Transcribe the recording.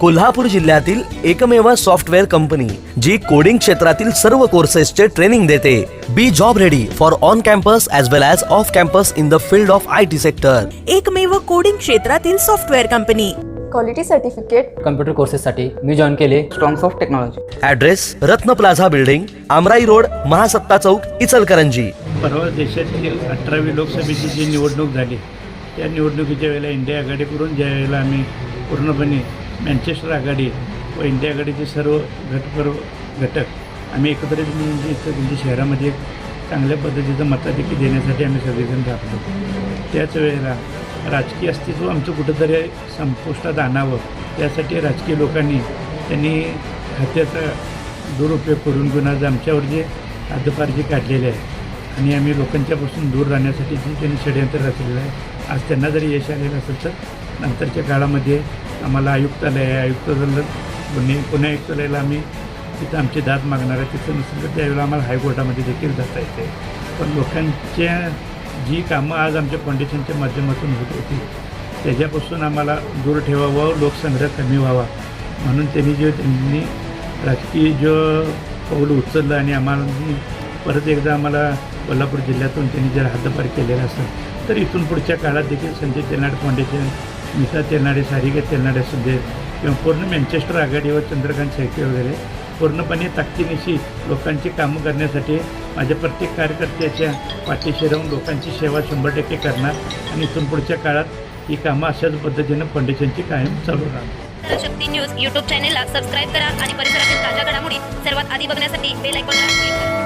कोल्हापूर जिल्ह्यातील एकमेव software company जी coding क्षेत्रातील सर्व कोर्सेसचे ट्रेनिंग देते. Be job ready for on campus as well as off campus in the field of I T sector एकमेव coding क्षेत्रातील software company. Quality certificate computer कोर्सेससाठी मी join केले. Strongs of technology address Ratna plaza building Amrai road Mahasatta Chowk Ichalkaranji परवा देशाची अठरावी लोकसभेची जी निवडणूक झाली त्या निवडणुकीच्या वेळेला इंडिया आघाडीकडून ज्या वेळेला आम्ही पूर्णपणे मँचेस्टर आघाडी व इंडिया आघाडीचे सर्व घटपर्व घटक आम्ही एकत्रित म्हणजे इथं तुमच्या शहरामध्ये चांगल्या पद्धतीचं मताधिकी देण्यासाठी आम्ही सगळेजण राबलो त्याच वेळेला राजकीय अस्तित्व आमचं कुठंतरी संपुष्टात आणावं त्यासाठी राजकीय लोकांनी त्यांनी खात्याचा दुरुपयोग करून घेऊन आज आमच्यावर जे हद्दपार जे काढलेले आहे आणि आम्ही लोकांच्यापासून दूर राहण्यासाठी जे त्यांनी षडयंत्र रचलेलं आहे आज त्यांना जरी यश आलेलं असेल तर नंतरच्या काळामध्ये आम्हाला आयुक्तालय आहे आयुक्तालय पुणे पुणे आयुक्तालयाला आम्ही तिथं आमची दाद मागणार आहे. तिथं नसेल तर त्यावेळेला आम्हाला हायकोर्टामध्ये देखील जाता येते. पण लोकांच्या जी कामं आज आमच्या फाउंडेशनच्या माध्यमातून होत होती त्याच्यापासून आम्हाला दूर ठेवावं लोकसंग्रह कमी व्हावा. म्हणून त्यांनी जे त्यांनी राजकीय जो पाऊल उचललं आणि आम्हाला परत एकदा आम्हाला कोल्हापूर जिल्ह्यातून त्यांनी जर हद्दपार केलेला असेल तर इथून पुढच्या काळात देखील संजय तेलनाडे फाउंडेशन मिसा तेनाडे सारिका तेनाडे असू किंवा पूर्ण मँचेस्टर आघाडीवर चंद्रकांत शेळके वगैरे पूर्णपणे ताकदीनिशी लोकांची कामं करण्यासाठी माझ्या प्रत्येक कार्यकर्त्याच्या पाठीशी राहून लोकांची सेवा शंभर टक्के करणार आणि इथून पुढच्या काळात ही कामं अशाच पद्धतीनं फाउंडेशनची कायम चालू राहणार. शक्ती न्यूज यूट्यूब चॅनेलला सबस्क्राईब करा आणि परिसरातील ताज्या घडामोडी सर्वात आधी बघण्यासाठी बेल आयकॉनला क्लिक करा.